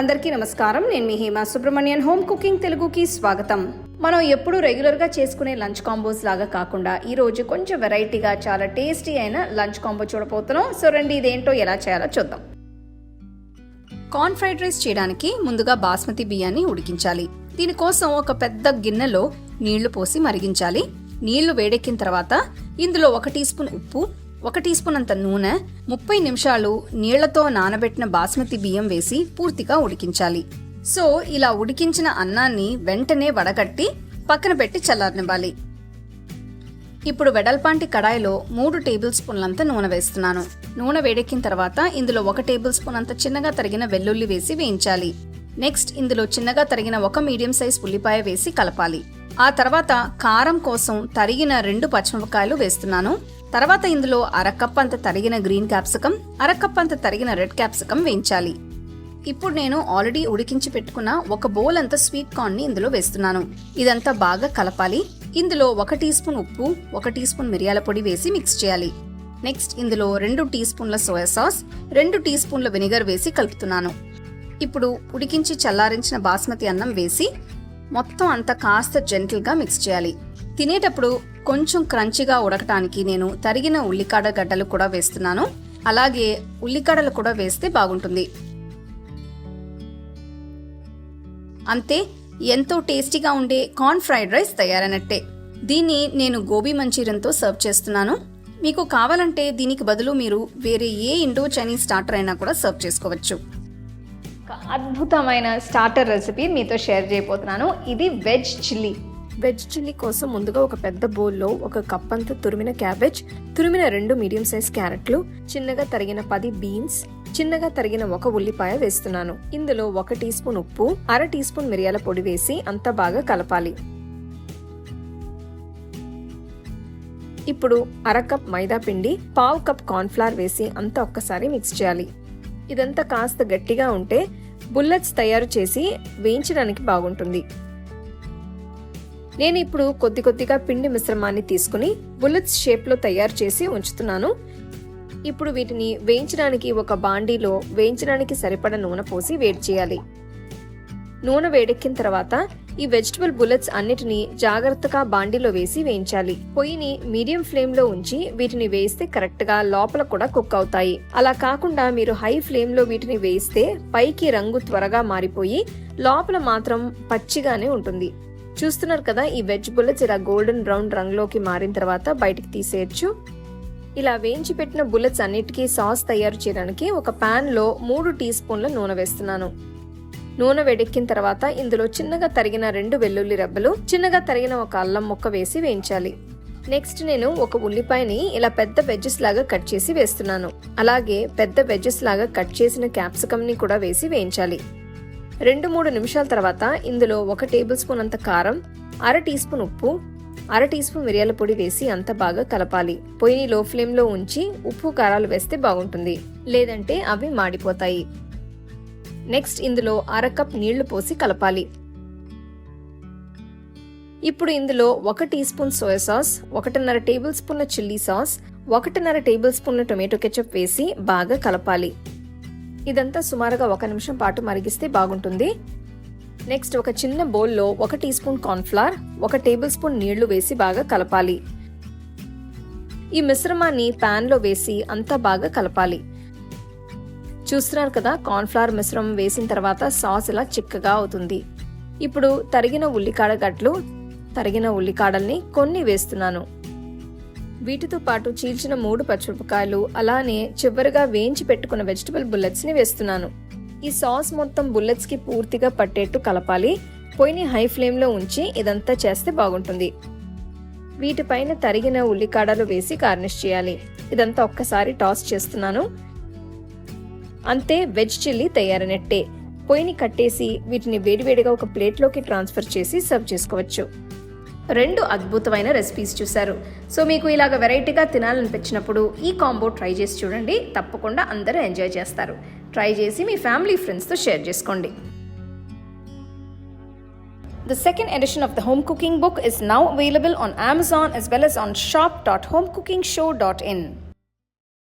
అందరికీ నమస్కారం. నేను మీ హేమ సుబ్రహ్మణ్యన్. హోమ్ కుకింగ్ తెలుగుకి స్వాగతం. మనం ఎప్పుడు రెగ్యులర్గా చేసుకునే లంచ్ కాంబోస్ లాగా కాకుండా ఈరోజు కొంచెం వెరైటీగా చాలా టేస్టీ అయిన లంచ్ కాంబో చూడబోతున్నాం. సో రండి ఇదేంటో ఎలా చేయాలో చూద్దాం. కార్న్ ఫ్రైడ్ రైస్ చేయడానికి ముందుగా బాస్మతి బియ్యాన్ని ఉడికించాలి. దీనికోసం ఒక పెద్ద గిన్నెలో నీళ్ళు పోసి మరిగించాలి. నీళ్ళు వేడెక్కిన తర్వాత ఇందులో ఒక టీ స్పూన్ ఉప్పు ఒక టీ స్పూన్ అంత నూనె ముప్పై నిమిషాలు నీళ్ళతో నానబెట్టిన బాస్మతి బియ్యం వేసి పూర్తిగా ఉడికించాలి. సో ఇలా ఉడికించిన అన్నాన్ని వెంటనే వడగట్టి పక్కన పెట్టి చల్లారనివ్వాలి. ఇప్పుడు వెడల్పాంటి కడాయిలో మూడు టేబుల్ స్పూన్లంత నూనె వేస్తున్నాను. నూనె వేడెక్కిన తర్వాత ఇందులో ఒక టేబుల్ స్పూన్ అంత చిన్నగా తరిగిన వెల్లుల్లి వేసి వేయించాలి. నెక్స్ట్ ఇందులో చిన్నగా తరిగిన ఒక మీడియం సైజ్ ఉల్లిపాయ వేసి కలపాలి. ఆ తర్వాత కారం కోసం తరిగిన రెండు పచ్చిమిరపకాయలు వేస్తున్నాను. తర్వాత ఇందులో అరకప్ అంత తరిగిన గ్రీన్ క్యాప్సికం అరకప్ అంత తరిగిన రెడ్ క్యాప్సికం వేయించాలి. ఇప్పుడు నేను ఆల్రెడీ ఉడికించి పెట్టుకున్న ఒక బౌల్ అంత స్వీట్ కార్న్ని ఇందులో వేస్తున్నాను. ఇదంతా బాగా కలపాలి. ఇందులో ఒక టీ స్పూన్ ఉప్పు ఒక టీ స్పూన్ మిరియాల పొడి వేసి మిక్స్ చేయాలి. నెక్స్ట్ ఇందులో రెండు టీ స్పూన్ల సోయా సాస్ రెండు టీ స్పూన్ల వెనిగర్ వేసి కలుపుతున్నాను. ఇప్పుడు ఉడికించి చల్లారించిన బాస్మతి అన్నం వేసి మొత్తం అంతా కాస్త జెంటిల్గా మిక్స్ చేయాలి. తినేటప్పుడు కొంచెం క్రంచిగా ఉడకటానికి నేను తరిగిన ఉల్లికాడ గడ్డలు కూడా వేస్తున్నాను. అలాగే ఉల్లికాడలు కూడా వేస్తే బాగుంటుంది. అంతే ఎంతో టేస్టీగా ఉండే కార్న్ ఫ్రైడ్ రైస్ తయారైనట్టే. దీన్ని నేను గోబీ మంచూరియన్తో సర్వ్ చేస్తున్నాను. మీకు కావాలంటే దీనికి బదులు మీరు వేరే ఏ ఇండో చైనీస్ స్టార్టర్ అయినా కూడా సర్వ్ చేసుకోవచ్చు. అద్భుతమైన స్టార్టర్ రెసిపీ మీతో షేర్ చేయబోతున్నాను. ఇది వెజ్ చిల్లీ వెజ్ చిల్లీ కోసం ముందుగా ఒక పెద్ద బౌల్లో ఒక కప్ అంత తురిమిన క్యాబేజ్ తురిమిన రెండు మీడియం సైజ్ క్యారెట్లు చిన్నగా తరిగిన పది బీన్స్ చిన్నగా తరిగిన ఒక ఉల్లిపాయ వేస్తున్నాను. ఇందులో ఒక టీ స్పూన్ ఉప్పు అర టీ స్పూన్ మిరియాల పొడి వేసి అంతా బాగా కలపాలి. ఇప్పుడు అర కప్ మైదా పిండి పావు కప్ కార్న్ఫ్లవర్ వేసి అంతా ఒక్కసారి మిక్స్ చేయాలి. ఇదంతా కాస్త గట్టిగా ఉంటే బుల్లెట్స్ తయారు చేసి వేయించడానికి బాగుంటుంది. నేను ఇప్పుడు కొద్ది కొద్దిగా పిండి మిశ్రమాన్ని తీసుకుని బుల్లెట్స్ షేప్లో తయారు చేసి ఉంచుతున్నాను. ఇప్పుడు వీటిని వేయించడానికి ఒక బాండీలో వేయించడానికి సరిపడ నూనె పోసి వేడి చేయాలి. నూనె వేడెక్కిన తర్వాత ఈ వెజిటబుల్ బుల్లెట్స్ అన్నిటిని జాగ్రత్తగా బాండీలో వేసి వేయించాలి. పొయ్యిని మీడియం ఫ్లేమ్లో ఉంచి వీటిని వేస్తే కరెక్ట్గా లోపల కూడా కుక్ అవుతాయి. అలా కాకుండా మీరు హై ఫ్లేమ్లో వీటిని వేస్తే పైకి రంగు త్వరగా మారిపోయి లోపల మాత్రం పచ్చిగానే ఉంటుంది. చూస్తున్నారు కదా ఈ వెజ్ బుల్లెట్స్ ఇలా గోల్డెన్ బ్రౌన్ రంగులోకి మారిన తర్వాత బయటికి తీసేయచ్చు. ఇలా వేయించి పెట్టిన బుల్లెట్స్ అన్నిటికీ సాస్ తయారు చేయడానికి ఒక ప్యాన్లో లో మూడు టీ స్పూన్ల నూనె వేస్తున్నాను. నూనె వేడెక్కిన తర్వాత ఇందులో చిన్నగా తరిగిన రెండు వెల్లుల్లి రెబ్బలు చిన్నగా తరిగిన ఒక అల్లం ముక్క వేసి వేయించాలి. నెక్స్ట్ నేను ఒక ఉల్లిపాయని ఇలా పెద్ద వెజ్జెస్ లాగా కట్ చేసి వేస్తున్నాను. అలాగే పెద్ద వెజ్జెస్ లాగా కట్ చేసిన క్యాప్సికమ్ని కూడా వేసి వేయించాలి. రెండు మూడు నిమిషాల తర్వాత ఇందులో ఒక టేబుల్ స్పూన్ అంత కారం అర టీ స్పూన్ ఉప్పు అర టీ స్పూన్ మిరియాల పొడి వేసి అంత బాగా కలపాలి. పొయ్యిని లో ఫ్లేమ్లో ఉంచి ఉప్పు కారాలు వేస్తే బాగుంటుంది. లేదంటే అవి మాడిపోతాయి. నెక్స్ట్ ఇందులో అర కప్ నీళ్ళు పోసి కలపాలి. ఇప్పుడు ఇందులో ఒక టీ స్పూన్ సోయా సాస్ ఒకటిన్నర టేబుల్ స్పూన్ల చిల్లీ సాస్ ఒకటిన్నర టేబుల్ స్పూన్ల టొమాటో కెచప్ వేసి బాగా కలపాలి. ఇదంతా సుమారుగా ఒక నిమిషం పాటు మరిగిస్తే బాగుంటుంది. నెక్స్ట్ ఒక చిన్న బౌల్లో ఒక టీ స్పూన్ కార్న్ఫ్లవర్ ఒక టేబుల్ స్పూన్ నీళ్ళు వేసి బాగా కలపాలి. ఈ మిశ్రమాన్ని ప్యాన్లో వేసి అంతా బాగా కలపాలి. చూస్తున్నారు కదా కార్న్ఫ్లవర్ మిశ్రమం వేసిన తర్వాత సాస్ ఇలా చిక్కగా అవుతుంది. ఇప్పుడు తరిగిన ఉల్లికాడ గట్లు తరిగిన ఉల్లికాడల్ని కొన్ని వేస్తున్నాను. వీటితో పాటు చీల్చిన మూడు పచ్చిమిరపకాయలు అలానే చివరిగా వేయించి పెట్టుకున్న వెజిటబుల్ బుల్లెట్స్ని వేస్తున్నాను. ఈ సాస్ మొత్తం బుల్లెట్స్కి పూర్తిగా పట్టేట్టు కలపాలి. పొయ్యిని హై ఫ్లేమ్లో ఉంచి ఇదంతా చేస్తే బాగుంటుంది. వీటిపైన తరిగిన ఉల్లికాడలు వేసి గార్నిష్ చేయాలి. ఇదంతా ఒక్కసారి టాస్ చేస్తున్నాను. అంతే వెజ్ చిల్లీ తయారైనట్టే. పొయ్యిని కట్టేసి వీటిని వేడివేడిగా ఒక ప్లేట్లోకి ట్రాన్స్ఫర్ చేసి సర్వ్ చేసుకోవచ్చు. రెండు అద్భుతమైన రెసిపీస్ చూశారు. సో మీకు ఇలాగ వెరైటీగా తినాలనిపించినప్పుడు ఈ కాంబో ట్రై చేసి చూడండి. తప్పకుండా అందరూ ఎంజాయ్ చేస్తారు. ట్రై చేసి మీ ఫ్యామిలీ ఫ్రెండ్స్తో షేర్ చేసుకోండి. The second edition of the home cooking book is now available on Amazon as well as on shop.homecookingshow.in.